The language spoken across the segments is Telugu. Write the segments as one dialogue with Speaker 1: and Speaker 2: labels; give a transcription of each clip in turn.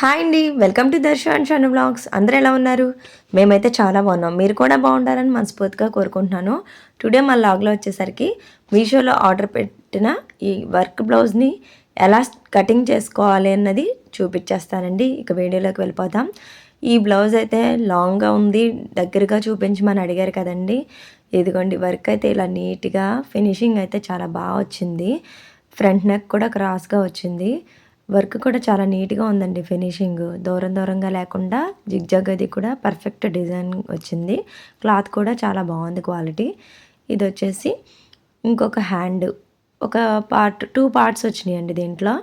Speaker 1: హాయ్ అండి. Welcome to Darshan Shanu blogs. అందరూ ఎలా ఉన్నారు? మేమైతే చాలా బాగున్నాం. మీరు కూడా బాగుండాలని మనస్ఫూర్తిగా కోరుకుంటున్నాను. టుడే మా లాగ్లో వచ్చేసరికి మీషోలో ఆర్డర్ పెట్టిన ఈ వర్క్ బ్లౌజ్ని ఎలా కటింగ్ చేసుకోవాలి అన్నది చూపించేస్తానండి. ఇక వీడియోలోకి వెళ్ళిపోతాం ఈ బ్లౌజ్ అయితే లాంగ్గా ఉంది. దగ్గరగా చూపించమని అడిగారు కదండి. ఇదిగోండి వర్క్ అయితే ఇలా నీట్గా ఫినిషింగ్ అయితే చాలా బాగా వచ్చింది. ఫ్రంట్ నెక్ కూడా క్రాస్గా వచ్చింది. వర్క్ కూడా చాలా నీట్గా ఉందండి ఫినిషింగ్. దూరం దూరంగా లేకుండా జిగ్జాగ్ అది కూడా పర్ఫెక్ట్ డిజైన్ వచ్చింది. క్లాత్ కూడా చాలా బాగుంది క్వాలిటీ. ఇది వచ్చేసి ఇంకొక హ్యాండ్. ఒక పార్ట్ టూ పార్ట్స్ వచ్చినాయండి దీంట్లో.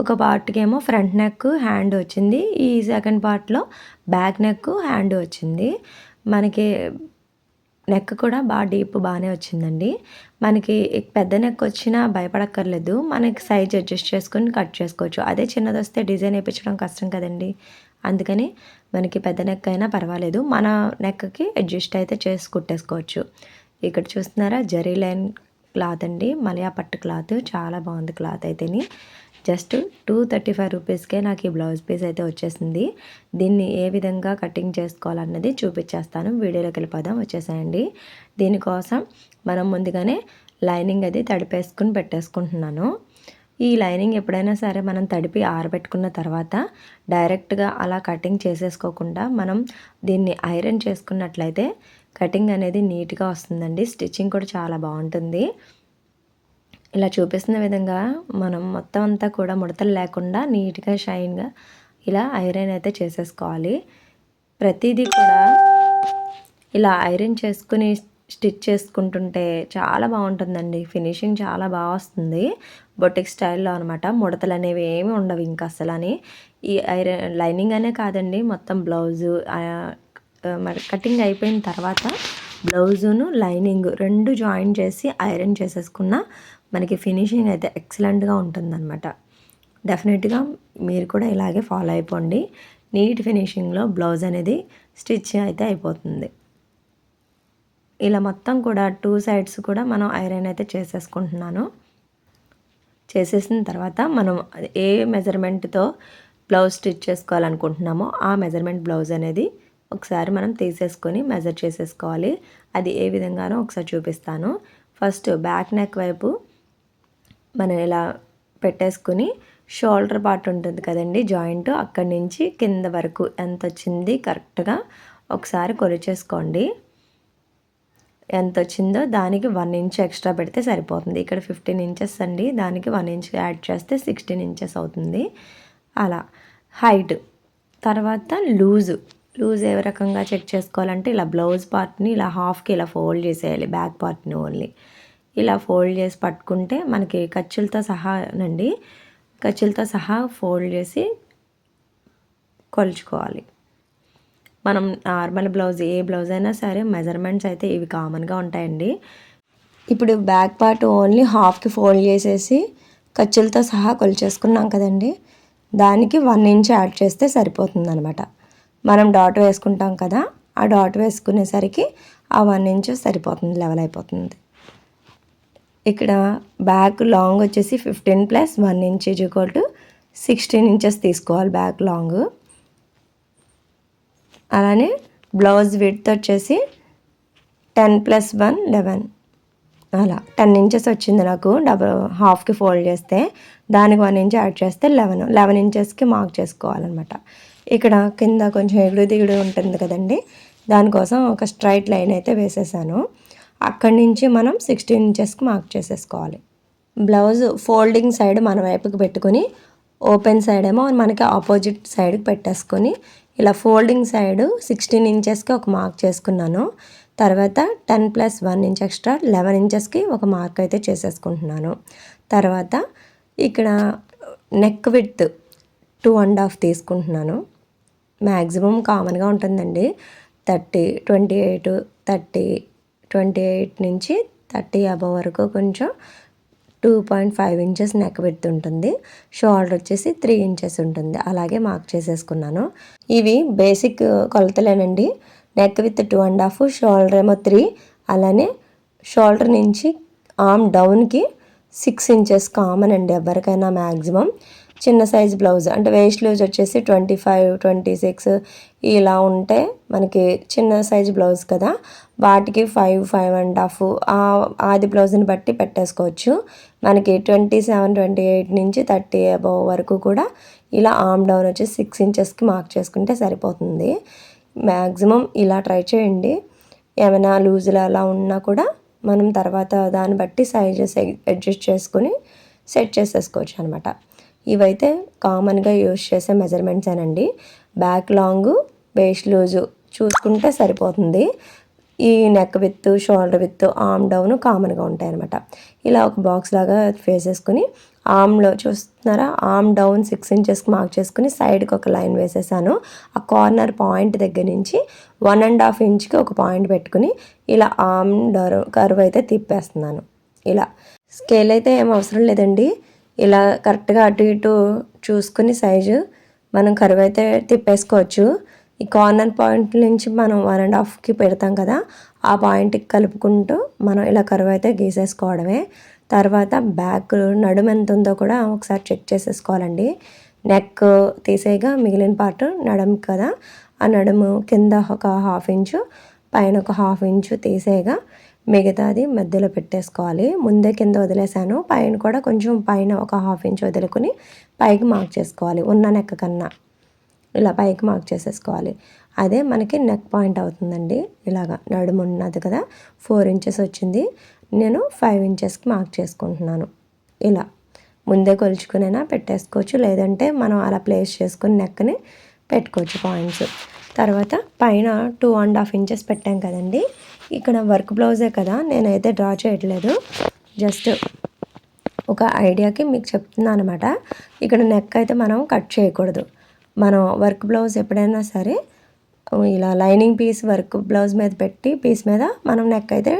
Speaker 1: ఒక పార్ట్కి ఏమో ఫ్రంట్ నెక్ హ్యాండ్ వచ్చింది. ఈ సెకండ్ పార్ట్లో బ్యాక్ నెక్ హ్యాండ్ వచ్చింది. మనకి నెక్ కూడా బాగా డీప్ బాగానే వచ్చిందండి. మనకి పెద్ద నెక్ వచ్చినా భయపడక్కర్లేదు. మనకి సైజ్ అడ్జస్ట్ చేసుకొని కట్ చేసుకోవచ్చు. అదే చిన్నది వస్తే డిజైన్ వేయించడం కష్టం కదండి. అందుకని మనకి పెద్ద నెక్ అయినా పర్వాలేదు. మన నెక్కి అడ్జస్ట్ అయితే చేసి కుట్టేసుకోవచ్చు. ఇక్కడ చూస్తున్నారా? జరీ లైన్ క్లాత్ అండి. మలయా పట్టు క్లాత్. చాలా బాగుంది క్లాత్ అయితేని. జస్ట్ టూ థర్టీ ఫైవ్ రూపీస్కే నాకు ఈ బ్లౌజ్ పీస్ అయితే వచ్చేసింది. దీన్ని ఏ విధంగా కటింగ్ చేసుకోవాలన్నది చూపించేస్తాను. వీడియోలోకి వెళ్ళిపోదాం వచ్చేసాయండి. దీనికోసం మనం ముందుగానే లైనింగ్ అది తడిపేసుకుని పెట్టేసుకుంటున్నాను. ఈ లైనింగ్ ఎప్పుడైనా సరే మనం తడిపి ఆరబెట్టుకున్న తర్వాత డైరెక్ట్గా అలా కటింగ్ చేసేసుకోకుండా మనం దీన్ని ఐరన్ చేసుకున్నట్లయితే కటింగ్ అనేది నీట్గా వస్తుందండి. స్టిచ్చింగ్ కూడా చాలా బాగుంటుంది. ఇలా చూపిస్తున్న విధంగా మనం మొత్తం అంతా కూడా ముడతలు లేకుండా నీట్గా షైన్గా ఇలా ఐరన్ అయితే చేసేసుకోవాలి. ప్రతిదీ కూడా ఇలా ఐరన్ చేసుకుని స్టిచ్ చేసుకుంటుంటే చాలా బాగుంటుందండి. ఫినిషింగ్ చాలా బాగా వస్తుంది. బొటిక్ స్టైల్లో అనమాట ముడతలు అనేవి ఏమి ఉండవు ఇంకా అసలు అని ఈ ఐరన్ లైనింగ్ అనే కాదండి. మొత్తం బ్లౌజు మరి కటింగ్ అయిపోయిన తర్వాత బ్లౌజును లైనింగ్ రెండు జాయిన్ చేసి ఐరన్ చేసేసుకున్న మనకి ఫినిషింగ్ అయితే ఎక్సలెంట్గా ఉంటుందన్నమాట. డెఫినెట్గా మీరు కూడా ఇలాగే ఫాలో అయిపోండి. నీట్ ఫినిషింగ్లో బ్లౌజ్ అనేది స్టిచ్ అయితే అయిపోతుంది. ఇలా మొత్తం కూడా టూ సైడ్స్ కూడా మనం ఐరన్ అయితే చేసేసుకుంటున్నాను. చేసేసిన తర్వాత మనం ఏ మెజర్మెంట్తో బ్లౌజ్ స్టిచ్ చేసుకోవాలనుకుంటున్నామో ఆ మెజర్మెంట్ బ్లౌజ్ అనేది ఒకసారి మనం తీసేసుకొని మెజర్ చేసేసుకోవాలి. అది ఏ విధంగానో ఒకసారి చూపిస్తాను. ఫస్ట్ బ్యాక్ నెక్ వైపు మనం ఇలా పెట్టేసుకుని షోల్డర్ పార్ట్ ఉంటుంది కదండి జాయింట్. అక్కడి నుంచి కింద వరకు ఎంత వచ్చింది కరెక్ట్గా ఒకసారి కొలిచేసుకోండి. ఎంత వచ్చిందో దానికి వన్ ఇంచ్ ఎక్స్ట్రా పెడితే సరిపోతుంది. ఇక్కడ ఫిఫ్టీన్ ఇంచెస్ అండి దానికి వన్ ఇంచ్ యాడ్ చేస్తే సిక్స్టీన్ ఇంచెస్ అవుతుంది. అలా. హైట్. తర్వాత లూజు. లూజ్ ఏ రకంగా చెక్ చేసుకోవాలంటే ఇలా బ్లౌజ్ పార్ట్ని ఇలా హాఫ్కి ఇలా ఫోల్డ్ చేసేయాలి బ్యాక్ పార్ట్ని ఓన్లీ. ఇలా ఫోల్డ్ చేసి పట్టుకుంటే మనకి ఖర్చులతో సహానండి ఖర్చులతో సహా ఫోల్డ్ చేసి కొలుచుకోవాలి. మనం నార్మల్ బ్లౌజ్ ఏ బ్లౌజ్ అయినా సరే మెజర్మెంట్స్ అయితే ఇవి కామన్గా ఉంటాయండి. ఇప్పుడు బ్యాక్ పార్ట్ ఓన్లీ హాఫ్కి ఫోల్డ్ చేసేసి ఖర్చులతో సహా కొలిచేసుకున్నాం కదండి. దానికి వన్ ఇంచ్ యాడ్ చేస్తే సరిపోతుంది అనమాట మనం డాట్ వేసుకుంటాం కదా ఆ డాట్ వేసుకునేసరికి ఆ వన్ ఇంచ్ సరిపోతుంది లెవెల్ అయిపోతుంది. ఇక్కడ బ్యాక్ లాంగ్ వచ్చేసి fifteen plus one inch equal to sixteen inches తీసుకోవాలి బ్యాక్ లాంగ్. అలానే బ్లౌజ్ విడ్త్ వచ్చేసి టెన్ ప్లస్ వన్ లెవెన్. అలా టెన్ ఇంచెస్ వచ్చింది నాకు డబల్ హాఫ్కి ఫోల్డ్ చేస్తే దానికి వన్ ఇంచ్ యాడ్ చేస్తే లెవెన్. లెవెన్ ఇంచెస్కి మార్క్ చేసుకోవాలన్నమాట. ఇక్కడ కింద కొంచెం ఎగుడు దిగుడు ఉంటుంది కదండి దానికోసం ఒక స్ట్రైట్ లైన్ అయితే వేసేసాను. అక్కడి నుంచి మనం సిక్స్టీన్ ఇంచెస్కి మార్క్ చేసేసుకోవాలి. బ్లౌజ్ ఫోల్డింగ్ సైడ్ మన వైపుకి పెట్టుకొని ఓపెన్ సైడ్ ఏమో మనకి ఆపోజిట్ సైడ్కి పెట్టేసుకొని ఇలా ఫోల్డింగ్ సైడ్ సిక్స్టీన్ ఇంచెస్కి ఒక మార్క్ చేసుకున్నాను. తర్వాత ten plus one inch extra eleven ఇంచెస్కి ఒక మార్క్ అయితే చేసేసుకుంటున్నాను. తర్వాత ఇక్కడ neck with two and half తీసుకుంటున్నాను. మ్యాక్సిమం కామన్గా ఉంటుందండి. Thirty twenty eight thirty twenty eight నుంచి థర్టీ అబవ్ వరకు కొంచెం two point five inches neck పెడుతుంటుంది shoulder వచ్చేసి త్రీ ఇంచెస్ ఉంటుంది. అలాగే మార్క్ చేసేసుకున్నాను. ఇవి basic కొలతలేనండి. Neck with two and half shoulder ఏమో త్రీ. అలానే షోల్డర్ నుంచి ఆమ్ డౌన్కి సిక్స్ ఇంచెస్ కామన్ అండి ఎవరికైనా మ్యాక్సిమం చిన్న సైజ్ బ్లౌజ్ అంటే వేస్ట్ లూజ్ వచ్చేసి ట్వంటీ ఫైవ్ ట్వంటీ సిక్స్ ఇలా ఉంటే మనకి చిన్న సైజ్ బ్లౌజ్ కదా. వాటికి ఫైవ్ ఫైవ్ అండ్ హాఫ్ ఆది బ్లౌజ్ని బట్టి పెట్టేసుకోవచ్చు. మనకి ట్వంటీ సెవెన్ ట్వంటీ ఎయిట్ నుంచి థర్టీ అబవ్ వరకు కూడా ఇలా ఆమ్ డౌన్ వచ్చి సిక్స్ ఇంచెస్కి మార్క్ చేసుకుంటే సరిపోతుంది. మ్యాక్సిమం ఇలా ట్రై చేయండి. ఏమైనా లూజులు అలా ఉన్నా కూడా మనం తర్వాత దాన్ని బట్టి సైజెస్ అడ్జస్ట్ చేసుకుని సెట్ చేసేసుకోవచ్చు అనమాట ఇవైతే కామన్గా యూస్ చేసే మెజర్మెంట్స్ అనండి. బ్యాక్ లాంగ్ వేస్ట్ లూజు చూసుకుంటే సరిపోతుంది. ఈ neck width shoulder width arm down కామన్గా ఉంటాయి అనమాట ఇలా ఒక బాక్స్ లాగా వేసేసుకుని ఆమ్లో చూస్తున్నారా? ఆమ్ డౌన్ సిక్స్ ఇంచెస్కి మార్క్ చేసుకుని సైడ్కి ఒక లైన్ వేసేసాను. ఆ కార్నర్ పాయింట్ దగ్గర నుంచి వన్ అండ్ హాఫ్ ఇంచ్కి ఒక పాయింట్ పెట్టుకుని ఇలా ఆమ్ డర్ కర్వ్ అయితే తిప్పేస్తున్నాను. ఇలా. స్కేల్ అయితే ఏం అవసరం లేదండి. ఇలా కరెక్ట్గా అటు ఇటు చూసుకుని సైజు మనం కరువు అయితే తిప్పేసుకోవచ్చు. ఈ కార్నర్ పాయింట్ నుంచి మనం వన్ అండ్ హాఫ్కి పెడతాం కదా ఆ పాయింట్కి కలుపుకుంటూ మనం ఇలా కరువు అయితే గీసేసుకోవడమే. తర్వాత బ్యాక్ నడుము ఎంత ఉందో కూడా ఒకసారి చెక్ చేసేసుకోవాలండి. నెక్ తీసేయగా మిగిలిన పార్ట్ నడుము కదా ఆ నడుము కింద ఒక హాఫ్ ఇంచు పైన ఒక హాఫ్ ఇంచు తీసేయగా మిగతాది మధ్యలో పెట్టేసుకోవాలి. ముందే కింద వదిలేసాను. పైన కూడా కొంచెం పైన ఒక హాఫ్ ఇంచ్ వదులుకుని పైకి మార్క్ చేసుకోవాలి. ఉన్న నెక్క కన్నా ఇలా పైకి మార్క్ చేసేసుకోవాలి. అదే మనకి నెక్ పాయింట్ అవుతుందండి. ఇలాగా నడుము ఉన్నది కదా ఫోర్ ఇంచెస్ వచ్చింది. నేను ఫైవ్ ఇంచెస్కి మార్క్ చేసుకుంటున్నాను. ఇలా ముందే కొలుచుకునైనా పెట్టేసుకోవచ్చు. లేదంటే మనం అలా ప్లేస్ చేసుకుని నెక్ని పెట్టుకోవచ్చు పాయింట్స్. తర్వాత పైన టూ అండ్ హాఫ్ ఇంచెస్ పెట్టాం కదండి. ఇక్కడ వర్క్ బ్లౌజే కదా నేనైతే డ్రా చేయట్లేదు. జస్ట్ ఒక ఐడియాకి మీకు చెప్తున్నాను అనమాట ఇక్కడ నెక్ అయితే మనం కట్ చేయకూడదు. మనం వర్క్ బ్లౌజ్ ఎప్పుడైనా సరే ఇలా లైనింగ్ పీస్ వర్క్ బ్లౌజ్ మీద పెట్టి పీస్ మీద మనం నెక్ అయితే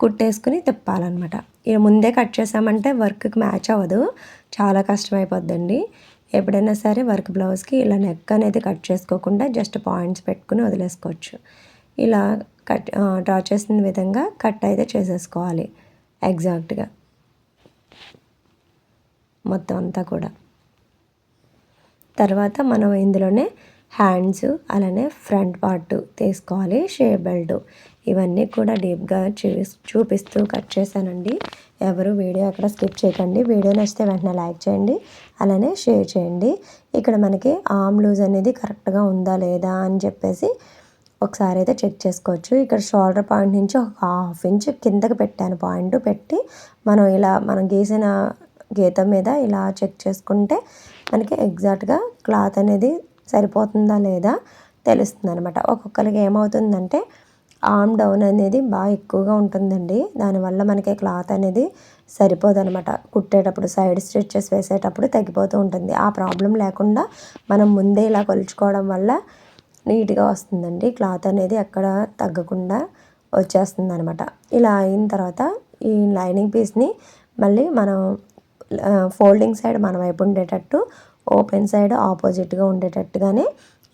Speaker 1: కుట్టేసుకుని తిప్పాలన్నమాట. ఇక ముందే కట్ చేసామంటే వర్క్కి మ్యాచ్ అవ్వదు. చాలా కష్టమైపోద్దండి. ఎప్పుడైనా సరే వర్క్ బ్లౌజ్కి ఇలా నెక్ అనేది కట్ చేసుకోకుండా జస్ట్ పాయింట్స్ పెట్టుకుని వదిలేసుకోవచ్చు. ఇలా కట్ డ్రా చేసిన విధంగా కట్ అయితే చేసేసుకోవాలి. ఎగ్జాక్ట్గా. మొత్తం అంతా కూడా. తర్వాత మనం ఇందులోనే హ్యాండ్స్ అలానే ఫ్రంట్ పార్ట్ తీసుకోవాలి షేప్ బెల్ట్. ఇవన్నీ కూడా డీప్గా చూ చూపిస్తూ కట్ చేశానండి. ఎవరు వీడియో అక్కడ స్కిప్ చేయకండి. వీడియో నచ్చితే వెంటనే లైక్ చేయండి అలానే షేర్ చేయండి. ఇక్కడ మనకి ఆమ్ లూజ్ అనేది కరెక్ట్గా ఉందా లేదా అని చెప్పేసి ఒకసారి అయితే చెక్ చేసుకోవచ్చు. ఇక్కడ షోల్డర్ పాయింట్ నుంచి ఒక హాఫ్ ఇంచ్ కిందకి పెట్టాను పాయింట్ పెట్టి మనం ఇలా మనం గీసిన గీత మీద ఇలా చెక్ చేసుకుంటే మనకి ఎగ్జాక్ట్గా క్లాత్ అనేది సరిపోతుందా లేదా తెలుస్తుంది అనమాట ఒక్కొక్కరికి ఏమవుతుందంటే ఆమ్ డౌన్ అనేది బాగా ఎక్కువగా ఉంటుందండి. దానివల్ల మనకి క్లాత్ అనేది సరిపోదనమాట కుట్టేటప్పుడు సైడ్ స్టిచ్చెస్ వేసేటప్పుడు తగ్గిపోతూ ఉంటుంది. ఆ ప్రాబ్లం లేకుండా మనం ముందే ఇలా కొలుచుకోవడం వల్ల నీట్గా వస్తుందండి. క్లాత్ అనేది ఎక్కడ తగ్గకుండా వచ్చేస్తుంది అనమాట ఇలా అయిన తర్వాత ఈ లైనింగ్ పీస్ని మళ్ళీ మనం ఫోల్డింగ్ సైడ్ మన వైపు ఉండేటట్టు ఓపెన్ సైడ్ ఆపోజిట్గా ఉండేటట్టుగానే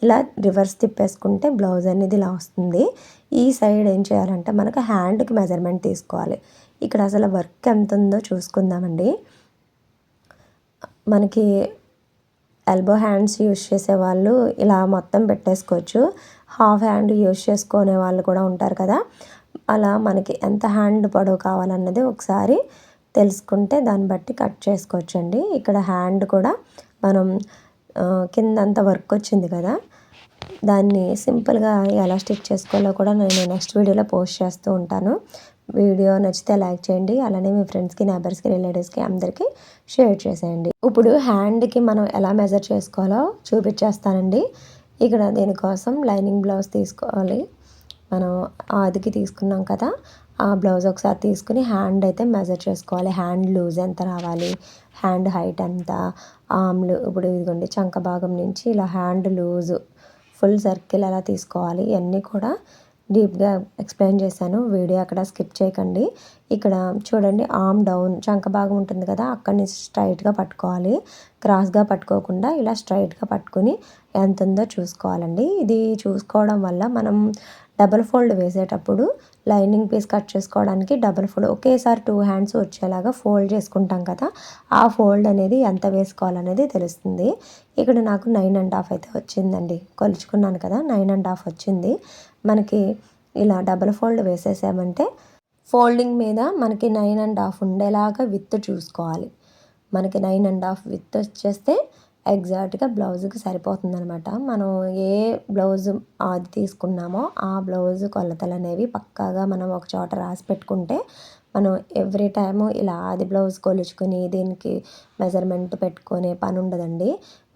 Speaker 1: ఇలా రివర్స్ తిప్పేసుకుంటే బ్లౌజ్ అనేది ఇలా వస్తుంది. ఈ సైడ్ ఏం చేయాలంటే మనకు హ్యాండ్కి మెజర్మెంట్ తీసుకోవాలి. ఇక్కడ అసలు వర్క్ ఎంత ఉందో చూసుకుందామండి. మనకి ఎల్బో హ్యాండ్స్ యూజ్ చేసే వాళ్ళు ఇలా మొత్తం పెట్టేసుకోవచ్చు. హాఫ్ హ్యాండ్ యూజ్ చేసుకునే వాళ్ళు కూడా ఉంటారు కదా. అలా మనకి ఎంత హ్యాండ్ పొడవు కావాలన్నది ఒకసారి తెలుసుకుంటే దాన్ని బట్టి కట్ చేసుకోవచ్చండి. ఇక్కడ హ్యాండ్ కూడా మనం కిందంత వర్క్ వచ్చింది కదా. దాన్ని సింపుల్గా ఎలా స్టిచ్ చేసుకోవాలో కూడా నేను నెక్స్ట్ వీడియోలో పోస్ట్ చేస్తూ ఉంటాను. వీడియో నచ్చితే లైక్ చేయండి. అలానే మీ ఫ్రెండ్స్కి నైబర్స్కి రిలేటివ్స్కి అందరికీ షేర్ చేసేయండి. ఇప్పుడు హ్యాండ్కి మనం ఎలా మెజర్ చేసుకోవాలో చూపించేస్తానండి. ఇక్కడ దీనికోసం లైనింగ్ బ్లౌజ్ తీసుకోవాలి. మనం ఆదికి తీసుకున్నాం కదా ఆ బ్లౌజ్ ఒకసారి తీసుకుని హ్యాండ్ అయితే మెజర్ చేసుకోవాలి. హ్యాండ్ లూజ్ ఎంత రావాలి? హ్యాండ్ హైట్ ఎంత? ఆమ్లు ఇప్పుడు ఇదిగోండి చంక భాగం నుంచి ఇలా హ్యాండ్ లూజ్ ఫుల్ సర్కిల్ ఎలా తీసుకోవాలి? ఇవన్నీ కూడా డీప్గా ఎక్స్ప్లెయిన్ చేశాను. వీడియో అక్కడ స్కిప్ చేయకండి. ఇక్కడ చూడండి ఆమ్ డౌన్ చంక భాగం ఉంటుంది కదా అక్కడి నుంచి స్ట్రైట్గా పట్టుకోవాలి. క్రాస్గా పట్టుకోకుండా ఇలా స్ట్రైట్గా పట్టుకుని ఎంత ఉందో చూసుకోవాలండి. ఇది చూసుకోవడం వల్ల మనం డబల్ ఫోల్డ్ వేసేటప్పుడు లైనింగ్ పీస్ కట్ చేసుకోవడానికి డబుల్ ఫోల్డ్ ఒకేసారి టూ హ్యాండ్స్ వచ్చేలాగా ఫోల్డ్ చేసుకుంటాం కదా ఆ ఫోల్డ్ అనేది ఎంత వేసుకోవాలనేది తెలుస్తుంది. ఇక్కడ నాకు నైన్ అండ్ హాఫ్ అయితే వచ్చిందండి. కొలుచుకున్నాను కదా నైన్ అండ్ హాఫ్ వచ్చింది. మనకి ఇలా డబుల్ ఫోల్డ్ వేసేసామంటే ఫోల్డింగ్ మీద మనకి నైన్ అండ్ హాఫ్ ఉండేలాగా విత్ చూసుకోవాలి. మనకి నైన్ అండ్ హాఫ్ విత్ వచ్చేస్తే ఎగ్జాక్ట్గా బ్లౌజ్కి సరిపోతుంది అనమాట మనం ఏ బ్లౌజ్ అది తీసుకున్నామో ఆ బ్లౌజ్ కొలతలు అనేవి పక్కాగా మనం ఒక చోట రాసి పెట్టుకుంటే మనం ఎవ్రీ టైము ఇలా అది బ్లౌజ్ కొలుచుకొని దీనికి మెజర్మెంట్ పెట్టుకునే పని ఉండదండి.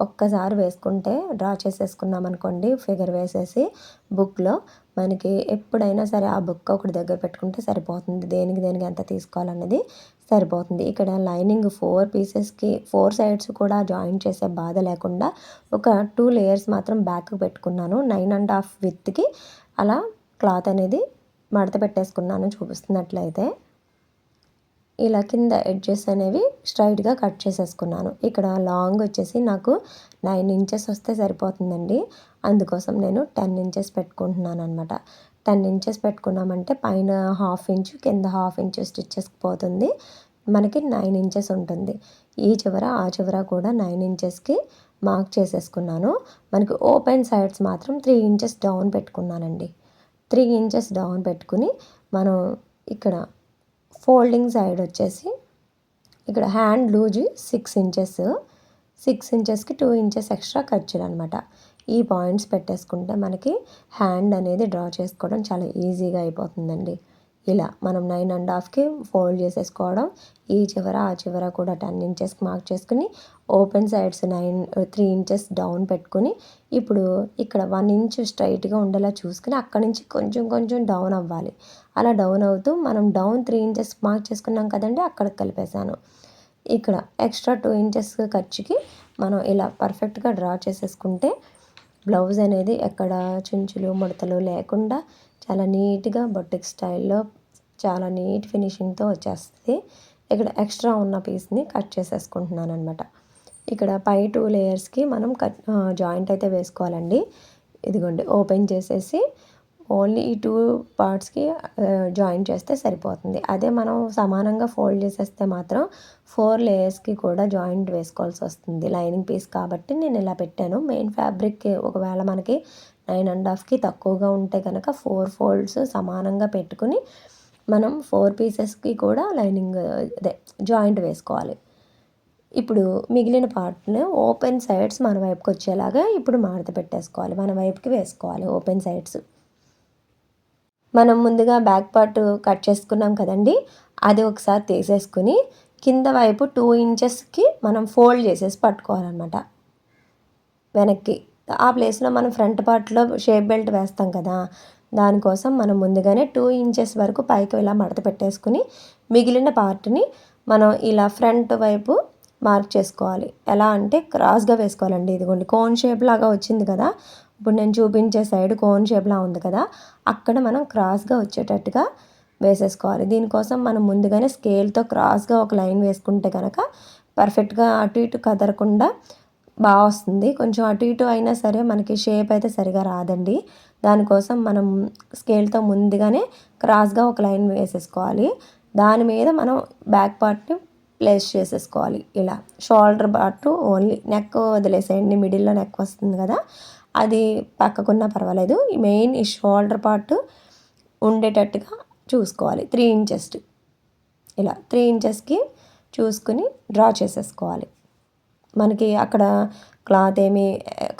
Speaker 1: ఒక్కసారి వేసుకుంటే డ్రా చేసేసుకున్నాం అనుకోండి ఫిగర్ వేసేసి బుక్లో మనకి ఎప్పుడైనా సరే ఆ బుక్ ఒకటి దగ్గర పెట్టుకుంటే సరిపోతుంది. దేనికి దేనికి ఎంత తీసుకోవాలనేది సరిపోతుంది. ఇక్కడ లైనింగ్ ఫోర్ పీసెస్కి ఫోర్ సైడ్స్ కూడా జాయిన్ చేసే బాధ లేకుండా ఒక టూ లేయర్స్ మాత్రం బ్యాక్ పెట్టుకున్నాను. నైన్ అండ్ హాఫ్ విత్కి అలా క్లాత్ అనేది మడత పెట్టేసుకున్నాను చూపిస్తున్నట్లయితే. ఇలా కింద ఎడ్జెస్ అనేవి స్ట్రైట్గా కట్ చేసేసుకున్నాను. ఇక్కడ లాంగ్ వచ్చేసి నాకు నైన్ ఇంచెస్ వస్తే సరిపోతుందండి. అందుకోసం నేను టెన్ ఇంచెస్ పెట్టుకుంటున్నాను అనమాట టెన్ ఇంచెస్ పెట్టుకున్నామంటే పైన హాఫ్ ఇంచ్ కింద హాఫ్ ఇంచ్ స్టిచ్చెస్ పోతుంది. మనకి నైన్ ఇంచెస్ ఉంటుంది. ఈ చివర ఆ చివర కూడా నైన్ ఇంచెస్కి మార్క్ చేసేసుకున్నాను. మనకి ఓపెన్ సైడ్స్ మాత్రం త్రీ ఇంచెస్ డౌన్ పెట్టుకున్నానండి. త్రీ ఇంచెస్ డౌన్ పెట్టుకుని మనం ఇక్కడ ఫోల్డింగ్ సైడ్ వచ్చేసి ఇక్కడ hand loose six inches six ఇంచెస్కి టూ ఇంచెస్ ఎక్స్ట్రా ఖర్చులు అనమాట ఈ పాయింట్స్ పెట్టేసుకుంటే మనకి హ్యాండ్ అనేది డ్రా చేసుకోవడం చాలా ఈజీగా అయిపోతుందండి. ఇలా మనం నైన్ అండ్ హాఫ్కి ఫోల్డ్ చేసేసుకోవడం ఈ చివర ఆ చివర కూడా టెన్ ఇంచెస్కి మార్క్ చేసుకుని open sides nine three inches down పెట్టుకుని ఇప్పుడు ఇక్కడ వన్ ఇంచ్ స్ట్రైట్గా ఉండేలా చూసుకుని అక్కడి నుంచి కొంచెం కొంచెం డౌన్ అవ్వాలి. అలా డౌన్ అవుతూ మనం డౌన్ త్రీ ఇంచెస్ మార్క్ చేసుకున్నాం కదండి అక్కడికి కలిపేశాను. ఇక్కడ ఎక్స్ట్రా టూ ఇంచెస్ ఖర్చుకి మనం ఇలా పర్ఫెక్ట్గా డ్రా చేసేసుకుంటే బ్లౌజ్ అనేది ఎక్కడ చుంచులు ముడతలు లేకుండా చాలా నీట్గా బొటిక్ స్టైల్లో చాలా నీట్ ఫినిషింగ్తో వచ్చేస్తుంది. ఇక్కడ ఎక్స్ట్రా ఉన్న పీస్ని కట్ చేసేసుకుంటున్నాను అనమాట ఇక్కడ పై టూ లేయర్స్కి మనం కట్ జాయింట్ అయితే వేసుకోవాలండి. ఇదిగోండి ఓపెన్ చేసేసి ఓన్లీ ఈ టూ పార్ట్స్కి జాయిన్ చేస్తే సరిపోతుంది. అదే మనం సమానంగా ఫోల్డ్ చేసేస్తే మాత్రం ఫోర్ లేయర్స్కి కూడా జాయింట్ వేసుకోవాల్సి వస్తుంది. లైనింగ్ పీస్ కాబట్టి నేను ఇలా పెట్టాను. మెయిన్ ఫ్యాబ్రిక్ ఒకవేళ మనకి నైన్ అండ్ హాఫ్కి తక్కువగా ఉంటే కనుక ఫోర్ ఫోల్డ్స్ సమానంగా పెట్టుకుని మనం ఫోర్ పీసెస్కి కూడా లైనింగ్ అదే జాయింట్ వేసుకోవాలి. ఇప్పుడు మిగిలిన పార్ట్ని ఓపెన్ సైడ్స్ మన వైపుకి వచ్చేలాగా ఇప్పుడు మడత పెట్టేసుకోవాలి. మన వైపుకి వేసుకోవాలి ఓపెన్ సైడ్స్. మనం ముందుగా బ్యాక్ పార్ట్ కట్ చేసుకున్నాం కదండి అది ఒకసారి తీసేసుకుని కింద వైపు టూ ఇంచెస్కి మనం ఫోల్డ్ చేసేసి పట్టుకోవాలన్నమాట. వెనక్కి. ఆ ప్లేస్లో మనం ఫ్రంట్ పార్ట్లో షేప్ బెల్ట్ వేస్తాం కదా దానికోసం మనం ముందుగానే టూ ఇంచెస్ వరకు పైకి ఇలా మడత పెట్టేసుకుని మిగిలిన పార్ట్ని మనం ఇలా ఫ్రంట్ వైపు మార్క్ చేసుకోవాలి. ఎలా అంటే క్రాస్గా వేసుకోవాలండి ఇదిగోండి కోన్ షేప్ లాగా వచ్చింది కదా ఇప్పుడు నేను చూపించే సైడ్ కోన్ షేప్లా ఉంది కదా అక్కడ మనం క్రాస్గా వచ్చేటట్టుగా వేసేసుకోవాలి. దీనికోసం మనం ముందుగానే స్కేల్తో క్రాస్గా ఒక లైన్ వేసుకుంటే కనుక పర్ఫెక్ట్గా అటు ఇటు కదలకుండా బాగా వస్తుంది. కొంచెం అటు ఇటు అయినా సరే మనకి షేప్ అయితే సరిగా రాదండి. దానికోసం మనం స్కేల్తో ముందుగానే క్రాస్గా ఒక లైన్ వేసేసుకోవాలి. దాని మీద మనం బ్యాక్ పార్ట్ని ప్లేస్ చేసేసుకోవాలి. ఇలా షోల్డర్ పార్ట్ ఓన్లీ నెక్ వదిలేసేయండి. మిడిల్లో నెక్ వస్తుంది కదా అది పక్కకున్నా పర్వాలేదు. మెయిన్ ఈ షోల్డర్ పార్ట్ ఉండేటట్టుగా చూసుకోవాలి. త్రీ ఇంచెస్ ఇలా త్రీ ఇంచెస్కి చూసుకుని డ్రా చేసేసుకోవాలి. మనకి అక్కడ క్లాత్ ఏమీ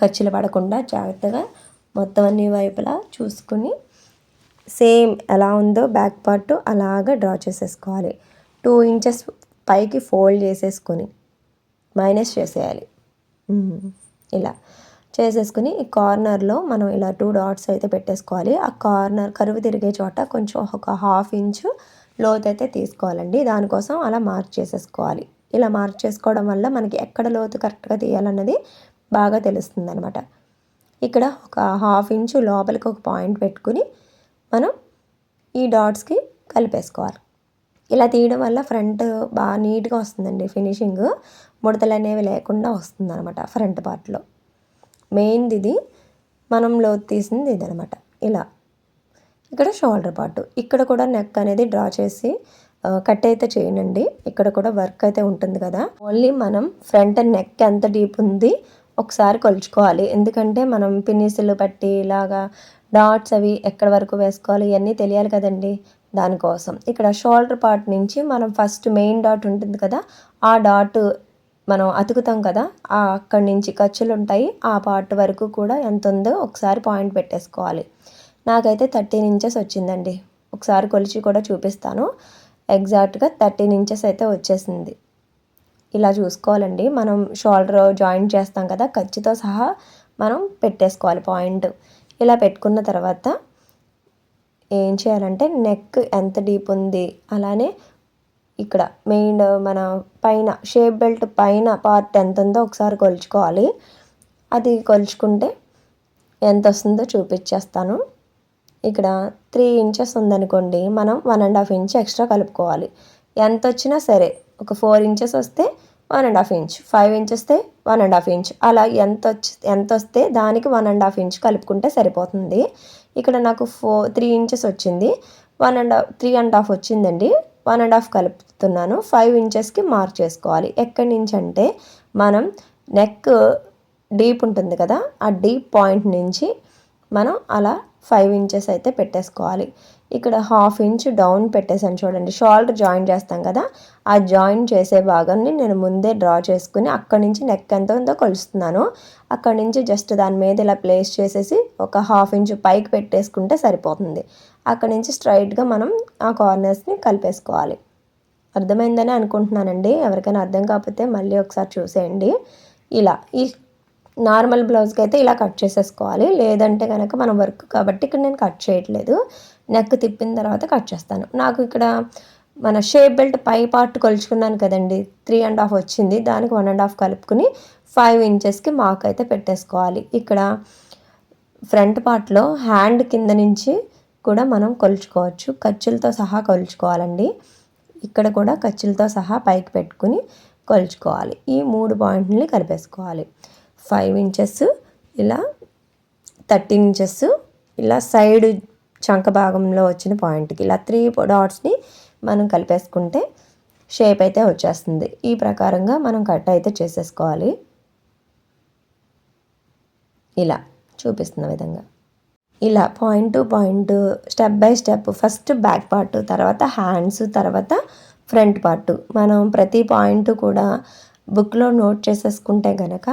Speaker 1: ఖర్చులు పడకుండా జాగ్రత్తగా మొత్తం అన్ని వైపులా చూసుకుని సేమ్ ఎలా ఉందో బ్యాక్ పార్ట్ అలాగా డ్రా చేసేసుకోవాలి. టూ ఇంచెస్ పైకి ఫోల్డ్ చేసేసుకొని మైనస్ చేసేయాలి. ఇలా. చేసేసుకుని ఈ కార్నర్లో మనం ఇలా టూ డాట్స్ అయితే పెట్టేసుకోవాలి. ఆ కార్నర్ కరువు తిరిగే చోట కొంచెం ఒక హాఫ్ ఇంచు లోతు అయితే తీసుకోవాలండి. దానికోసం అలా మార్క్ చేసేసుకోవాలి. ఇలా మార్క్ చేసుకోవడం వల్ల మనకి ఎక్కడ లోతు కరెక్ట్గా తీయాలన్నది బాగా తెలుస్తుంది అనమాట ఇక్కడ ఒక హాఫ్ ఇంచు లోపలికి ఒక పాయింట్ పెట్టుకుని మనం ఈ డాట్స్కి కలిపేసుకోవాలి. ఇలా తీయడం వల్ల ఫ్రంట్ బాగా నీట్గా వస్తుందండి ఫినిషింగ్. ముడతలు అనేవి లేకుండా వస్తుంది అనమాట ఫ్రంట్ పార్ట్లో. మెయిన్ది ఇది మనం లోతు తీసింది ఇది అనమాట ఇలా. ఇక్కడ షోల్డర్ పార్ట్. ఇక్కడ కూడా నెక్ అనేది డ్రా చేసి కట్ అయితే చేయనండి ఇక్కడ కూడా వర్క్ అయితే ఉంటుంది కదా. ఓన్లీ మనం ఫ్రంట్ నెక్ ఎంత డీప్ ఉంది ఒకసారి కొలుచుకోవాలి. ఎందుకంటే మనం పిన్నిసులు పట్టి ఇలాగా డాట్స్ అవి ఎక్కడ వరకు వేసుకోవాలి ఇవన్నీ తెలియాలి కదండి దానికోసం. ఇక్కడ షోల్డర్ పార్ట్ నుంచి మనం ఫస్ట్ మెయిన్ డాట్ ఉంటుంది కదా ఆ డాట్ మనం అతుకుతాం కదా ఆ అక్కడి నుంచి ఖర్చులు ఉంటాయి ఆ పార్ట్ వరకు కూడా ఎంత ఉందో ఒకసారి పాయింట్ పెట్టేసుకోవాలి. నాకైతే థర్టీన్ ఇంచెస్ వచ్చిందండి. ఒకసారి కొలిచి కూడా చూపిస్తాను. ఎగ్జాక్ట్గా థర్టీన్ ఇంచెస్ అయితే వచ్చేసింది. ఇలా చూసుకోవాలండి. మనం షోల్డర్ జాయింట్ చేస్తాం కదా ఖర్చుతో సహా మనం పెట్టేసుకోవాలి పాయింట్. ఇలా పెట్టుకున్న తర్వాత ఏం చేయాలంటే నెక్ ఎంత డీప్ ఉంది అలానే ఇక్కడ మెయిన్ మన పైన షేప్ బెల్ట్ పైన పార్ట్ ఎంత ఉందో ఒకసారి కొలుచుకోవాలి. అది కొలుచుకుంటే ఎంత వస్తుందో చూపించేస్తాను ఇక్కడ త్రీ ఇంచెస్ ఉందనుకోండి మనం one and half inch extra కలుపుకోవాలి. ఎంత వచ్చినా సరే ఒక ఫోర్ ఇంచెస్ వస్తే one and half inch five inch వస్తే వన్ అండ్ హాఫ్ ఇంచ్ అలా ఎంత వచ్చి ఎంత వస్తే దానికి వన్ అండ్ హాఫ్ ఇంచ్ కలుపుకుంటే సరిపోతుంది. ఇక్కడ నాకు ఫోర్ త్రీ ఇంచెస్ వచ్చింది. One and half three and half వచ్చిందండి. వన్ అండ్ హాఫ్ కలుపుతున్నాను. ఫైవ్ ఇంచెస్కి మార్క్ చేసుకోవాలి. ఎక్కడి నుంచి అంటే మనం నెక్ డీప్ ఉంటుంది కదా ఆ డీప్ పాయింట్ నుంచి మనం అలా ఫైవ్ ఇంచెస్ అయితే పెట్టేసుకోవాలి. ఇక్కడ హాఫ్ ఇంచ్ డౌన్ పెట్టేసాను చూడండి. షోల్డర్ జాయిన్ చేస్తాం కదా ఆ జాయిన్ చేసే భాగాన్ని నేను ముందే డ్రా చేసుకుని అక్కడి నుంచి నెక్ ఎంత ఉందో కొలుస్తున్నాను. అక్కడి నుంచి జస్ట్ దాని మీద ఇలా ప్లేస్ చేసేసి ఒక హాఫ్ ఇంచ్ పైకి పెట్టేసుకుంటే సరిపోతుంది. అక్కడ నుంచి స్ట్రైట్గా మనం ఆ కార్నర్స్ని కలిపేసుకోవాలి. అర్థమైందని అనుకుంటున్నానండి. ఎవరికైనా అర్థం కాకపోతే మళ్ళీ ఒకసారి చూసేయండి. ఇలా ఈ నార్మల్ బ్లౌజ్కి అయితే ఇలా కట్ చేసేసుకోవాలి. లేదంటే కనుక మనం వర్క్ కాబట్టి ఇక్కడ నేను కట్ చేయట్లేదు. నెక్ తిప్పిన తర్వాత కట్ చేస్తాను. నాకు ఇక్కడ మన షేప్ బెల్ట్ పై పార్ట్ కొలుచుకున్నాను కదండి. త్రీ అండ్ హాఫ్ వచ్చింది. దానికి వన్ అండ్ హాఫ్ కలుపుకుని ఫైవ్ ఇంచెస్కి మార్క్ అయితే పెట్టేసుకోవాలి. ఇక్కడ ఫ్రంట్ పార్ట్లో హ్యాండ్ కింద నుంచి కూడా మనం కొలుచుకోవచ్చు. ఖర్చులతో సహా కొలుచుకోవాలండి. ఇక్కడ కూడా ఖర్చులతో సహా పైకి పెట్టుకుని కొలుచుకోవాలి. ఈ మూడు పాయింట్ని కలిపేసుకోవాలి. ఫైవ్ ఇంచెస్ ఇలా థర్టీన్ ఇంచెస్ ఇలా సైడ్ చంక భాగంలో వచ్చిన పాయింట్కి ఇలా త్రీ డాట్స్ని మనం కలిపేసుకుంటే షేప్ అయితే వచ్చేస్తుంది. ఈ ప్రకారంగా మనం కట్ అయితే చేసేసుకోవాలి. ఇలా చూపిస్తున్న విధంగా. ఇలా point to point step by step first back part తర్వాత హ్యాండ్స్ తర్వాత ఫ్రంట్ పార్ట్ మనం ప్రతి పాయింట్ కూడా బుక్లో నోట్ చేసేసుకుంటే కనుక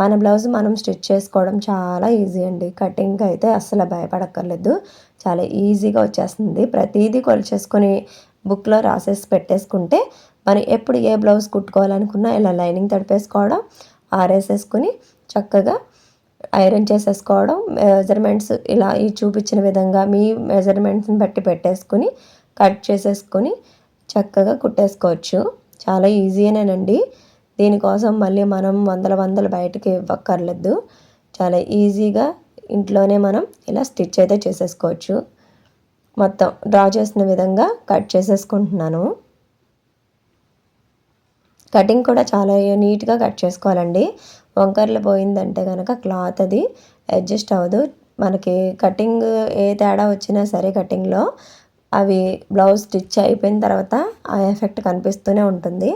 Speaker 1: మన బ్లౌజ్ మనం స్టిచ్ చేసుకోవడం చాలా ఈజీ అండి. కటింగ్ అయితే అస్సలు భయపడక్కర్లేదు. చాలా ఈజీగా వచ్చేస్తుంది. ప్రతిదీ కొలిచేసుకొని బుక్లో రాసేసి పెట్టేసుకుంటే మనం ఎప్పుడు ఏ బ్లౌజ్ కుట్టుకోవాలనుకున్నా ఇలా లైనింగ్ తడిపేసుకోవడం ఆరేసేసుకుని చక్కగా ఐరన్ చేసేసుకోవడం మెజర్మెంట్స్ ఇలా ఈ చూపించిన విధంగా మీ మెజర్మెంట్స్ని బట్టి పెట్టేసుకుని కట్ చేసేసుకొని చక్కగా కుట్టేసుకోవచ్చు. చాలా ఈజీనేనండి దీనికోసం మళ్ళీ మనం వందల వందలు బయటకి ఇవ్వక్కర్లేదు. చాలా ఈజీగా ఇంట్లోనే మనం ఇలా స్టిచ్ అయితే చేసేసుకోవచ్చు. మొత్తం డ్రా చేసిన విధంగా కట్ చేసేసుకుంటున్నాను. కటింగ్ కూడా చాలా నీట్గా కట్ చేసుకోవాలండి. వంకర్లు పోయిందంటే కనుక క్లాత్ అది అడ్జస్ట్ అవ్వదు. మనకి కటింగ్ ఏ తేడా వచ్చినా సరే కటింగ్లో అవి బ్లౌజ్ స్టిచ్ అయిపోయిన తర్వాత ఆ ఎఫెక్ట్ కనిపిస్తూనే ఉంటుంది.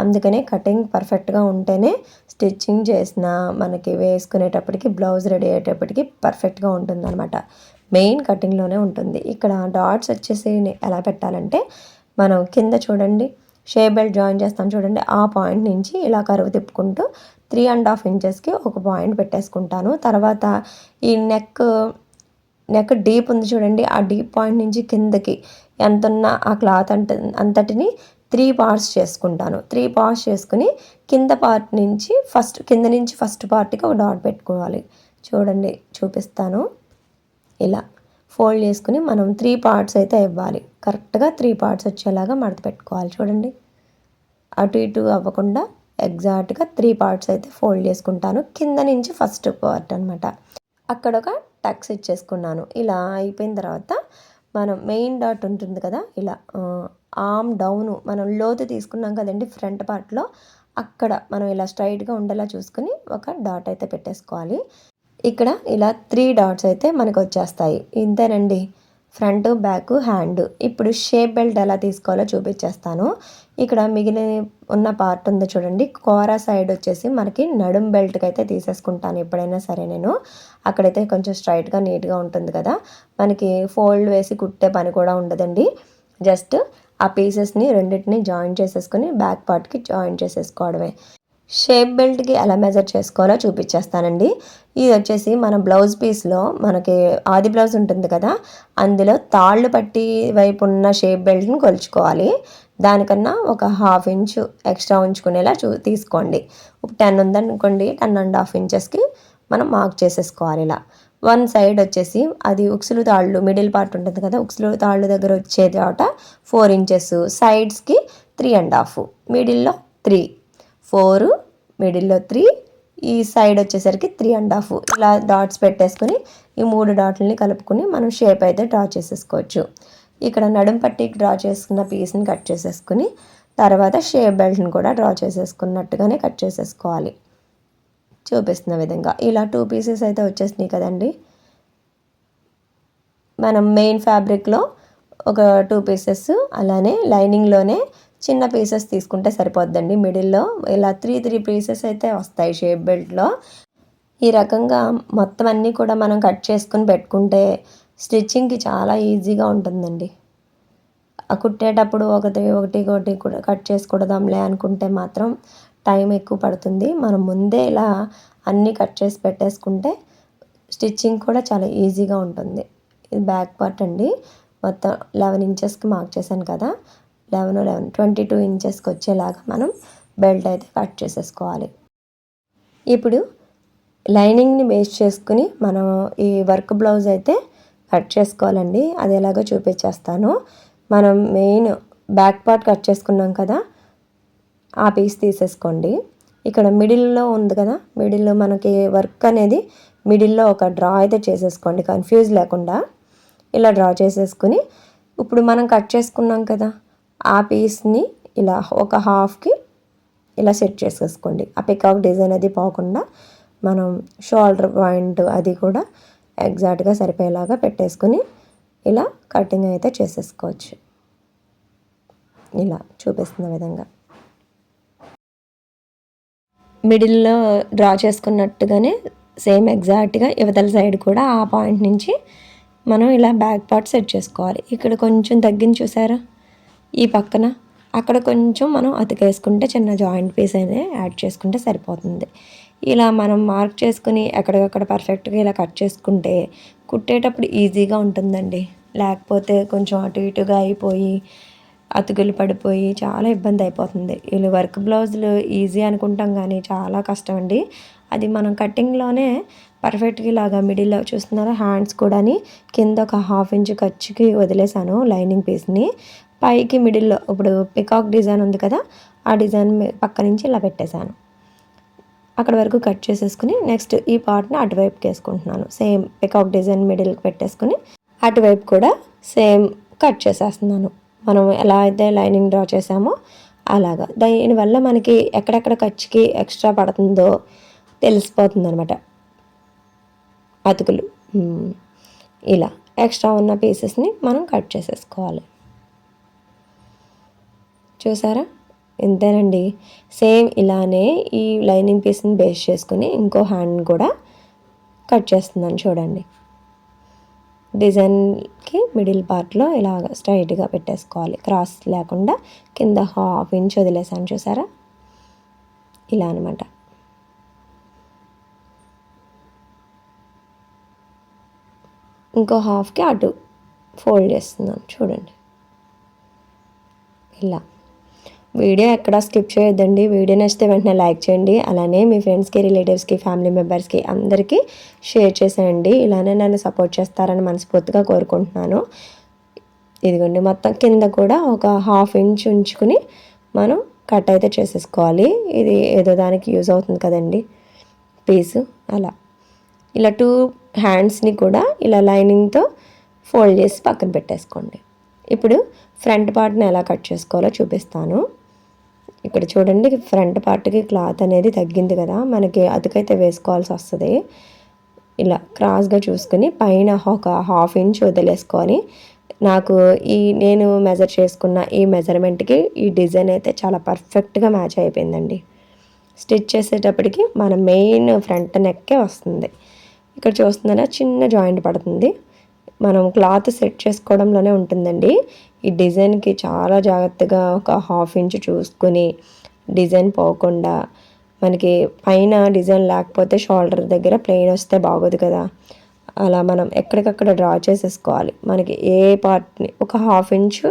Speaker 1: అందుకనే కటింగ్ పర్ఫెక్ట్గా ఉంటేనే స్టిచ్చింగ్ చేసిన మనకి వేసుకునేటప్పటికి బ్లౌజ్ రెడీ అయ్యేటప్పటికి పర్ఫెక్ట్గా ఉంటుంది అనమాట మెయిన్ కటింగ్లోనే ఉంటుంది. ఇక్కడ డాట్స్ వచ్చేసి ఎలా పెట్టాలంటే మనం కింద చూడండి షేప్ బెల్ట్ జాయిన్ చేస్తాం చూడండి ఆ పాయింట్ నుంచి ఇలా కరువు తిప్పుకుంటూ త్రీ అండ్ హాఫ్ ఇంచెస్కి ఒక పాయింట్ పెట్టేసుకుంటాను. తర్వాత ఈ నెక్ నెక్ డీప్ ఉంది చూడండి. ఆ డీప్ పాయింట్ నుంచి కిందకి ఎంత ఉన్న ఆ క్లాత్ అంట అంతటిని త్రీ పార్ట్స్ చేసుకుంటాను. త్రీ పార్ట్స్ చేసుకుని కింద పార్ట్ నుంచి ఫస్ట్ కింద నుంచి ఫస్ట్ పార్ట్కి ఒక డాట్ పెట్టుకోవాలి. చూడండి చూపిస్తాను. ఇలా ఫోల్డ్ చేసుకుని మనం త్రీ పార్ట్స్ అయితే ఇవ్వాలి. కరెక్ట్గా త్రీ పార్ట్స్ వచ్చేలాగా మడత పెట్టుకోవాలి. చూడండి. అటు ఇటు అవ్వకుండా ఎగ్జాక్ట్గా త్రీ పార్ట్స్ అయితే ఫోల్డ్ చేసుకుంటాను. కింద నుంచి ఫస్ట్ పార్ట్ అనమాట అక్కడ ఒక టక్స్ ఇచ్చేసుకున్నాను ఇలా అయిపోయిన తర్వాత మనం మెయిన్ డాట్ ఉంటుంది కదా ఇలా ఆమ్ డౌన్ మనం లోతు తీసుకున్నాం కదండి ఫ్రంట్ పార్ట్లో అక్కడ మనం ఇలా స్ట్రైట్గా ఉండేలా చూసుకుని ఒక డాట్ అయితే పెట్టేసుకోవాలి. ఇక్కడ ఇలా త్రీ డాట్స్ అయితే మనకు వచ్చేస్తాయి. ఇంతేనండి. Front back hand. ఇప్పుడు షేప్ బెల్ట్ ఎలా తీసుకోవాలో చూపించేస్తాను. ఇక్కడ మిగిలిన ఉన్న పార్ట్ ఉంది చూడండి. కోరా సైడ్ వచ్చేసి మనకి నడుం బెల్ట్కి అయితే తీసేసుకుంటాను ఎప్పుడైనా సరే నేను. అక్కడైతే కొంచెం స్ట్రైట్గా నీట్గా ఉంటుంది కదా. మనకి ఫోల్డ్ వేసి కుట్టే పని కూడా ఉండదండి. జస్ట్ ఆ పీసెస్ని రెండింటిని జాయిన్ చేసేసుకుని బ్యాక్ పార్ట్కి జాయిన్ చేసేసుకోవడమే. షేప్ బెల్ట్కి ఎలా మెజర్ చేసుకోవాలో చూపించేస్తానండి ఇది వచ్చేసి మన బ్లౌజ్ పీస్లో మనకి ఆది బ్లౌజ్ ఉంటుంది కదా అందులో తాళ్ళు పట్టి వైపు ఉన్న షేప్ బెల్ట్ని కొలుచుకోవాలి. దానికన్నా ఒక హాఫ్ ఇంచు ఎక్స్ట్రా ఉంచుకునేలా చూ తీసుకోండి. టెన్ ఉందనుకోండి టెన్ అండ్ హాఫ్ ఇంచెస్కి మనం మార్క్ చేసేసుకోవాలి ఇలా. వన్ సైడ్ వచ్చేసి అది ఉక్సులు తాళ్ళు మిడిల్ పార్ట్ ఉంటుంది కదా ఉక్సులు తాళ్ళు దగ్గర వచ్చే చోట ఫోర్ ఇంచెస్ సైడ్స్కి త్రీ అండ్ హాఫ్ మిడిల్లో త్రీ. ఫోర్ మిడిల్లో త్రీ ఈ సైడ్ వచ్చేసరికి త్రీ అండ్ హాఫ్. ఇలా డాట్స్ పెట్టేసుకుని ఈ మూడు డాట్లని కలుపుకొని మనం షేప్ అయితే డ్రా చేసేసుకోవచ్చు. ఇక్కడ నడుం పట్టికి డ్రా చేసుకున్న పీస్ని కట్ చేసేసుకుని తర్వాత షేప్ బెల్ట్ని కూడా డ్రా చేసేసుకున్నట్టుగానే కట్ చేసేసుకోవాలి. చూపిస్తున్న విధంగా. ఇలా టూ పీసెస్ అయితే వచ్చేసినాయి కదండి. మనం మెయిన్ ఫ్యాబ్రిక్లో ఒక టూ పీసెస్ అలానే లైనింగ్లోనే చిన్న పీసెస్ తీసుకుంటే సరిపోద్దండి. మిడిల్లో ఇలా త్రీ త్రీ పీసెస్ అయితే వస్తాయి షేప్ బెల్ట్లో ఈ రకంగా మొత్తం అన్నీ కూడా మనం కట్ చేసుకుని పెట్టుకుంటే స్టిచ్చింగ్కి చాలా ఈజీగా ఉంటుందండి. కుట్టేటప్పుడు ఒకటి ఒకటి ఒకటి కూడా కట్ చేసుకూడదాంలే అనుకుంటే మాత్రం టైం ఎక్కువ పడుతుంది. మనం ముందే ఇలా అన్నీ కట్ చేసి పెట్టేసుకుంటే స్టిచ్చింగ్ కూడా చాలా ఈజీగా ఉంటుంది. ఇది బ్యాక్ పార్ట్ అండి. మొత్తం లెవెన్ ఇంచెస్కి మార్క్ చేశాను కదా. లెవెన్ లెవెన్ ట్వంటీ టూ ఇంచెస్కి వచ్చేలాగా మనం బెల్ట్ అయితే కట్ చేసేసుకోవాలి. ఇప్పుడు లైనింగ్ని బేస్ చేసుకుని మనం ఈ వర్క్ బ్లౌజ్ అయితే కట్ చేసుకోవాలండి. అది ఎలాగో చూపించేస్తాను. మనం మెయిన్ బ్యాక్ పార్ట్ కట్ చేసుకున్నాం కదా ఆ పీస్ తీసేసుకోండి. ఇక్కడ మిడిల్లో ఉంది కదా మిడిల్లో మనకి వర్క్ అనేది మిడిల్లో ఒక డ్రా అయితే చేసేసుకోండి. కన్ఫ్యూజ్ లేకుండా. ఇలా డ్రా చేసేసుకుని ఇప్పుడు మనం కట్ చేసుకున్నాం కదా ఆ పీస్ని ఇలా ఒక హాఫ్కి ఇలా సెట్ చేసేసుకోండి. ఆ పికాక్ డిజైన్ అది పోకుండా మనం షోల్డర్ పాయింట్ అది కూడా ఎగ్జాక్ట్గా సరిపోయేలాగా పెట్టేసుకుని ఇలా కటింగ్ అయితే చేసేసుకోవచ్చు. ఇలా చూపిస్తున్న విధంగా. మిడిల్లో డ్రా చేసుకున్నట్టుగానే సేమ్ ఎగ్జాక్ట్గా యువతల సైడ్ కూడా ఆ పాయింట్ నుంచి మనం ఇలా బ్యాక్ పార్ట్ సెట్ చేసుకోవాలి. ఇక్కడ కొంచెం తగ్గించి చూసారా? ఈ పక్కన అక్కడ కొంచెం మనం అతికేసుకుంటే చిన్న జాయింట్ పీస్ అనేది యాడ్ చేసుకుంటే సరిపోతుంది. ఇలా మనం మార్క్ చేసుకుని ఎక్కడికక్కడ పర్ఫెక్ట్గా ఇలా కట్ చేసుకుంటే కుట్టేటప్పుడు ఈజీగా ఉంటుందండి. లేకపోతే కొంచెం అటు ఇటుగా అయిపోయి అతుకులు పడిపోయి చాలా ఇబ్బంది అయిపోతుంది. వీళ్ళు వర్క్ బ్లౌజులు ఈజీ అనుకుంటాం కానీ చాలా కష్టం అండి. అది మనం కటింగ్లోనే పర్ఫెక్ట్గా ఇలాగా మిడిల్లో చూస్తున్నారా హ్యాండ్స్ కూడాని కింద ఒక హాఫ్ ఇంచ్ ఖర్చుకి వదిలేసాను లైనింగ్ పీస్ని. పైకి మిడిల్లో ఇప్పుడు పికాక్ డిజైన్ ఉంది కదా ఆ డిజైన్ పక్క నుంచి ఇలా పెట్టేశాను. అక్కడ వరకు కట్ చేసేసుకుని నెక్స్ట్ ఈ పార్ట్ని అటువైపుకి వేసుకుంటున్నాను. సేమ్ పికాక్ డిజైన్ మిడిల్కి పెట్టేసుకుని అటువైపు కూడా సేమ్ కట్ చేసేస్తున్నాను. మనం ఎలా అయితే లైనింగ్ డ్రా చేసామో అలాగా. దీనివల్ల మనకి ఎక్కడెక్కడ ఖర్చుకి ఎక్స్ట్రా పడుతుందో తెలిసిపోతుంది అనమాట అతుకులు ఇలా. ఎక్స్ట్రా ఉన్న పీసెస్ని మనం కట్ చేసేసుకోవాలి. చూసారా? ఇంతేనండి. సేమ్ ఇలానే ఈ లైనింగ్ పీస్ని బేస్ చేసుకుని ఇంకో హ్యాండ్ కూడా కట్ చేస్తున్నాను చూడండి. డిజైన్కి మిడిల్ పార్ట్లో ఇలా స్ట్రైట్గా పెట్టేసుకోవాలి. క్రాస్ లేకుండా కింద హాఫ్ ఇంచ్ వదిలేసాను చూసారా? ఇలా అనమాట ఇంకో హాఫ్కి అటు ఫోల్డ్ చేస్తున్నాను చూడండి. ఇలా. వీడియో ఎక్కడ స్కిప్ చేయొద్దండి. వీడియో నచ్చితే వెంటనే లైక్ చేయండి. అలానే మీ ఫ్రెండ్స్కి రిలేటివ్స్కి ఫ్యామిలీ మెంబర్స్కి అందరికీ షేర్ చేసేయండి. ఇలానే నన్ను సపోర్ట్ చేస్తారని మనస్ఫూర్తిగా కోరుకుంటున్నాను. ఇదిగోండి మొత్తం కింద కూడా ఒక హాఫ్ ఇంచ్ ఉంచుకుని మనం కట్ అయితే చేసేసుకోవాలి. ఇది ఏదో దానికి యూజ్ అవుతుంది కదండి. పీసు అలా. ఇలా టూ హ్యాండ్స్ని కూడా ఇలా లైనింగ్తో ఫోల్డ్ చేసి పక్కన పెట్టేసుకోండి. ఇప్పుడు ఫ్రంట్ పార్ట్ని ఎలా కట్ చేసుకోవాలో చూపిస్తాను. ఇక్కడ చూడండి ఫ్రంట్ పార్ట్కి క్లాత్ అనేది తగ్గింది కదా మనకి అతుకైతే వేసుకోవాల్సి వస్తుంది. ఇలా క్రాస్గా చూసుకుని పైన ఒక హాఫ్ ఇంచ్ వదిలేసుకొని నాకు ఈ నేను మెజర్ చేసుకున్న ఈ మెజర్మెంట్కి ఈ డిజైన్ అయితే చాలా పర్ఫెక్ట్గా మ్యాచ్ అయిపోయిందండి. స్టిచ్ చేసేటప్పటికి మన మెయిన్ ఫ్రంట్ నెక్కే వస్తుంది. ఇక్కడ చూస్తున్నారా చిన్న జాయింట్ పడుతుంది. మనం క్లాత్ సెట్ చేసుకోవడంలోనే ఉంటుందండి. ఈ డిజైన్కి చాలా జాగ్రత్తగా ఒక హాఫ్ ఇంచ్ చూసుకుని డిజైన్ పోకుండా మనకి పైన డిజైన్ లేకపోతే షోల్డర్ దగ్గర ప్లెయిన్ వస్తే బాగోదు కదా. అలా మనం ఎక్కడికక్కడ డ్రా చేసేసుకోవాలి. మనకి ఏ పార్ట్ని ఒక హాఫ్ ఇంచు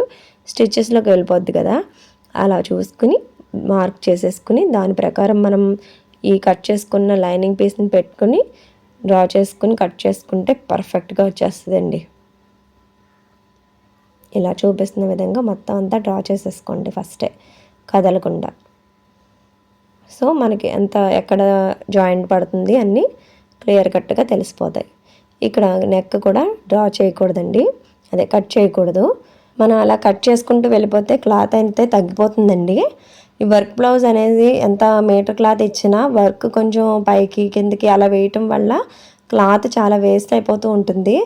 Speaker 1: స్టిచ్చెస్లోకి వెళ్ళిపోద్ది కదా. అలా చూసుకుని మార్క్ చేసేసుకుని దాని ప్రకారం మనం ఈ కట్ చేసుకున్న లైనింగ్ పీస్ని పెట్టుకుని డ్రా చేసుకుని కట్ చేసుకుంటే పర్ఫెక్ట్గా వచ్చేస్తుందండి. ఇలా చూపిస్తున్న విధంగా మొత్తం అంతా డ్రా చేసేసుకోండి ఫస్టే కదలకుండా. సో మనకి ఎంత ఎక్కడ జాయింట్ పడుతుంది అన్నీ క్లియర్ కట్గా తెలిసిపోతాయి. ఇక్కడ నెక్ కూడా డ్రా చేయకూడదండి. అదే కట్ చేయకూడదు. మనం అలా కట్ చేసుకుంటూ వెళ్ళిపోతే క్లాత్ అయితే తగ్గిపోతుందండి. ఈ వర్క్ బ్లౌజ్ అనేది ఎంత మీటర్ క్లాత్ ఇచ్చినా వర్క్ కొంచెం పైకి కిందకి అలా వేయటం వల్ల క్లాత్ చాలా వేస్ట్ అయిపోతూ ఉంటుంది.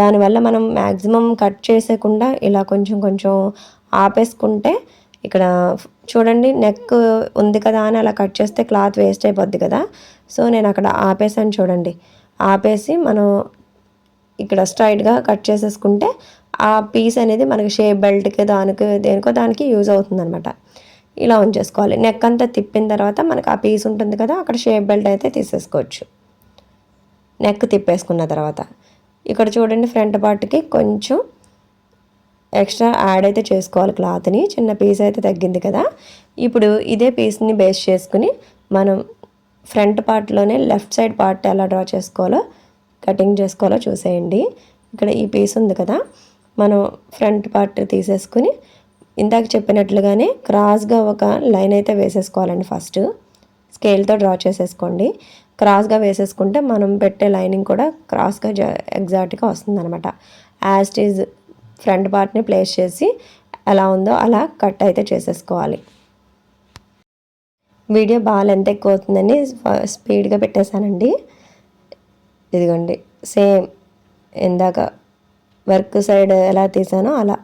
Speaker 1: దానివల్ల మనం మ్యాక్సిమం కట్ చేసేయకుండా ఇలా కొంచెం కొంచెం ఆపేసుకుంటే ఇక్కడ చూడండి నెక్ ఉంది కదా అని అలా కట్ చేస్తే క్లాత్ వేస్ట్ అయిపోద్ది కదా. సో నేను అక్కడ ఆపేసాను చూడండి. ఆపేసి మనం ఇక్కడ స్ట్రైట్గా కట్ చేసేసుకుంటే ఆ పీస్ అనేది మనకి షేప్ బెల్ట్కి దానికి దేనికో దానికి యూజ్ అవుతుందనమాట ఇలా ఉంచేసుకోవాలి నెక్ అంతా తిప్పిన తర్వాత మనకు ఆ పీస్ ఉంటుంది కదా అక్కడ షేప్ బెల్ట్ అయితే తీసేసుకోవచ్చు. నెక్ తిప్పేసుకున్న తర్వాత. ఇక్కడ చూడండి ఫ్రంట్ పార్ట్కి కొంచెం ఎక్స్ట్రా యాడ్ అయితే చేసుకోవాలి క్లాత్ని. చిన్న పీస్ అయితే తగ్గింది కదా. ఇప్పుడు ఇదే పీస్ని బేస్ చేసుకుని మనం ఫ్రంట్ పార్ట్లోనే లెఫ్ట్ సైడ్ పార్ట్ ఎలా డ్రా చేసుకోవాలో కటింగ్ చేసుకోవాలో చూసేయండి. ఇక్కడ ఈ పీస్ ఉంది కదా. మనం ఫ్రంట్ పార్ట్ తీసేసుకుని ఇందాక చెప్పినట్లుగానే క్రాస్గా ఒక లైన్ అయితే వేసేసుకోవాలండి ఫస్ట్. స్కేల్తో డ్రా చేసేసుకోండి. క్రాస్గా వేసేసుకుంటే మనం పెట్టే లైనింగ్ కూడా క్రాస్గా జ ఎగ్జాక్ట్గా వస్తుంది అనమాట యాజ్ ఈజ్ ఫ్రంట్ పార్ట్ని ప్లేస్ చేసి ఎలా ఉందో అలా కట్ అయితే చేసేసుకోవాలి. వీడియో బాగా ఎంత ఎక్కువ అవుతుందని స్పీడ్గా పెట్టేశానండి. ఇదిగోండి సేమ్ ఇందాక వర్క్ సైడ్ ఎలా తీసానో అలా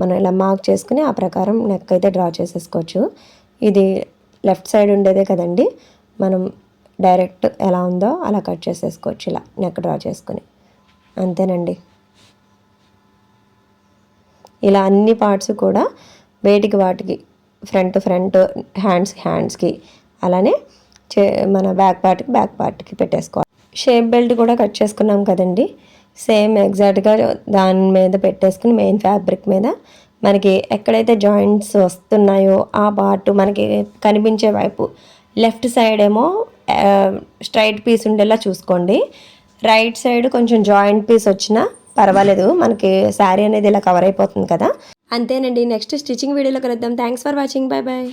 Speaker 1: మనం ఇలా మార్క్ చేసుకుని ఆ ప్రకారం నెక్ అయితే డ్రా చేసేసుకోవచ్చు. ఇది లెఫ్ట్ సైడ్ ఉండేదే కదండి. మనం డైరెక్ట్ ఎలా ఉందో అలా కట్ చేసేసుకోవచ్చు ఇలా. నెక్ డ్రా చేసుకుని. అంతేనండి. ఇలా అన్ని పార్ట్స్ కూడా వేటికి వాటికి ఫ్రంట్ ఫ్రంట్ హ్యాండ్స్ హ్యాండ్స్కి అలానే చే మన బ్యాక్ పార్ట్కి బ్యాక్ పార్ట్కి పెట్టేసుకోవాలి. షేప్ బెల్ట్ కూడా కట్ చేసుకున్నాం కదండి. సేమ్ ఎగ్జాక్ట్గా దాని మీద పెట్టేసుకుని మెయిన్ ఫ్యాబ్రిక్ మీద మనకి ఎక్కడైతే జాయింట్స్ వస్తున్నాయో ఆ పార్ట్ మనకి కనిపించే వైపు లెఫ్ట్ సైడ్ ఏమో స్ట్రైట్ పీస్ ఉండేలా చూసుకోండి. రైట్ సైడ్ కొంచెం జాయింట్ పీస్ వచ్చినా పర్వాలేదు మనకి శారీ అనేది ఇలా కవర్ అయిపోతుంది కదా. అంతేనండి నెక్స్ట్ స్టిచ్చింగ్ వీడియోలో కలుద్దాం. Thanks for watching. Bye bye